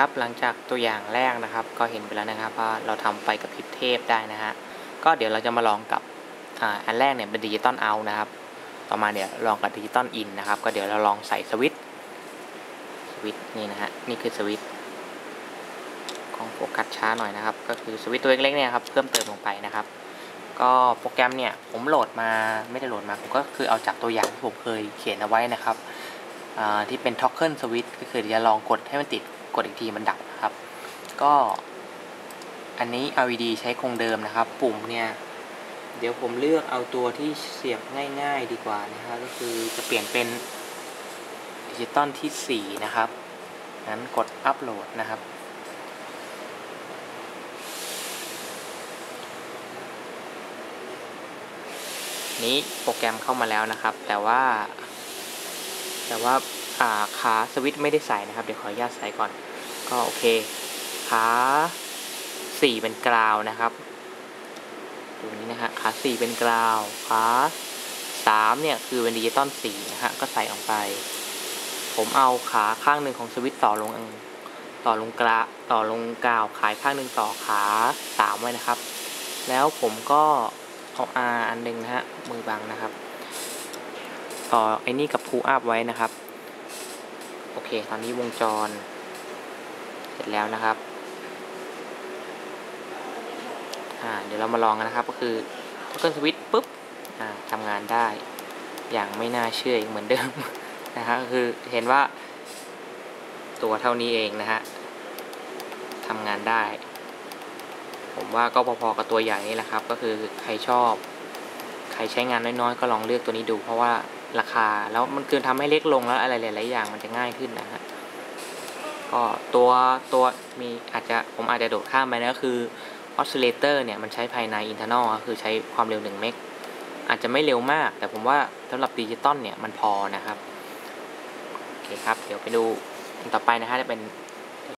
ครับหลังจากตัวอย่างแรกนะครับ ก็เห็นไปแล้วนะครับว่าเราทำไฟกับพริบเทพได้นะฮะก็เดี๋ยวเราจะมาลองกับออันแรกเนี่ยเป็นดิจิตอลเอานะครับ ต่อมาเดี๋ยวลองกับดิจิตอลอินนะครับ ก็เดี๋ยวเราลองใส่สวิตสวิตนี่นะฮะนี่คือสวิตของโฟกัสช้าหน่อยนะครับ ก็คือสวิตตัวเล็กๆเนี่ยครับเพิ่มเติมลงไปนะครับ ก็โปรแกรมเนี่ยผมโหลดมาไม่ได้โหลดมาผมก็คือเอาจากตัวอย่างที่ผมเคยเขียนเอาไว้นะครับที่เป็น toggle switch ก็คือจะลองกดให้มันติด ดอีกทีมันดับครับ ก็อันนี้ LED ใช้คงเดิมนะครับ ปุ่มเนี่ย เดี๋ยวผมเลือกเอาตัวที่เสียบง่าย ๆ ดีกว่านะครับก็คือจะเปลี่ยนเป็นดิจิตอลที่ 4 นะครับงั้นกดอัปโหลดนะครับนี้โปรแกรมเข้ามาแล้วนะครับ แต่ว่า แต่ว่า ขาสวิตไม่ได้ใส่นะครับ เดี๋ยวขออนุญาตใส่ก่อน ก็โอเค ขาสี่เป็นกราวนะครับตรงนี้นะฮะ ขาสี่เป็นกราว ขาสามเนี่ยคือเป็นดิจิตอลสี่นะฮะ ก็ใส่ออกไป ผมเอาขาข้างหนึ่งของสวิตต่อลงต่อลงกราต่อลงกราวขายข้างหนึ่งต่อขาสามไว้นะครับ แล้วผมก็เอา R อันหนึ่งนะฮะ มือบังนะครับ ต่อไอ้นี่กับพูอัพไว้นะครับ โอเคตอนนี้วงจร เสร็จแล้วนะครับเดี๋ยวเรามาลองกันนะครับ ก็คือถ้าเกิดสวิตช์ปุ๊บทำงานได้ อย่างไม่น่าเชื่ออีกเหมือนเดิมนะฮะก็คือเห็นว่าตัวเท่านี้เองนะฮะทำงานได้ ผมว่าก็พอๆกับตัวใหญ่นี่แหละครับ ก็คือใครชอบ ใครใช้งานน้อยๆ ก็ลองเลือกตัวนี้ดู เพราะว่า ราคา แล้วมันคือทำให้เล็กลงแล้วอะไรหลายๆอย่างมันจะง่ายขึ้นนะฮะก็ตัวตัวมีอาจจะผมอาจจะโดดข้ามไปนะก็คือออสซิเลเตอร์เนี่ยมันใช้ภายในอินเทอร์นอลคือใช้ความเร็ว1เมกอาจจะไม่เร็วมาก แต่ผมว่าสำหรับดิจิตอลเนี่ยมันพอนะครับโอเคครับ เดี๋ยวไปดูอันต่อไปนะฮะจะเป็น